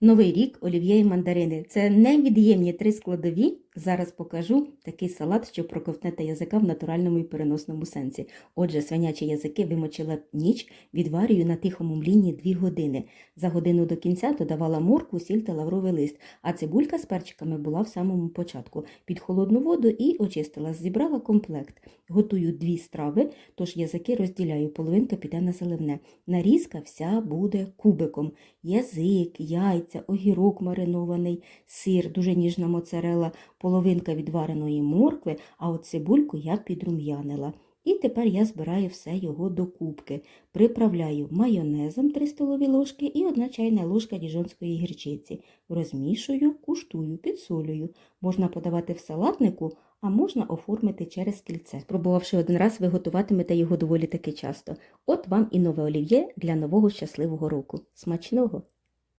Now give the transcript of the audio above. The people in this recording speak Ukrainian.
Новий рік, олів'є і мандарини. Це невід'ємні три складові. Зараз покажу такий салат, що проковтнете язика в натуральному і переносному сенсі. Отже, свинячі язики вимочила ніч, відварюю на тихому мліні 2 години. За годину до кінця додавала моркву, сіль та лавровий лист, а цибулька з перчиками була в самому початку. Під холодну воду і очистила, зібрала комплект. Готую дві страви, тож язики розділяю, половинка піде на заливне. Нарізка вся буде кубиком. Язик, яйця, огірок маринований, сир, дуже ніжна моцарела, половинка відвареної моркви, а от цибульку я підрум'янила. І тепер я збираю все його до кубки. Приправляю майонезом 3 столові ложки і 1 чайна ложка діжонської гірчиці. Розмішую, куштую, підсолюю. Можна подавати в салатнику, а можна оформити через кільце. Спробувавши один раз, ви готуватимете його доволі таки часто. От вам і нове олів'є для нового щасливого року. Смачного!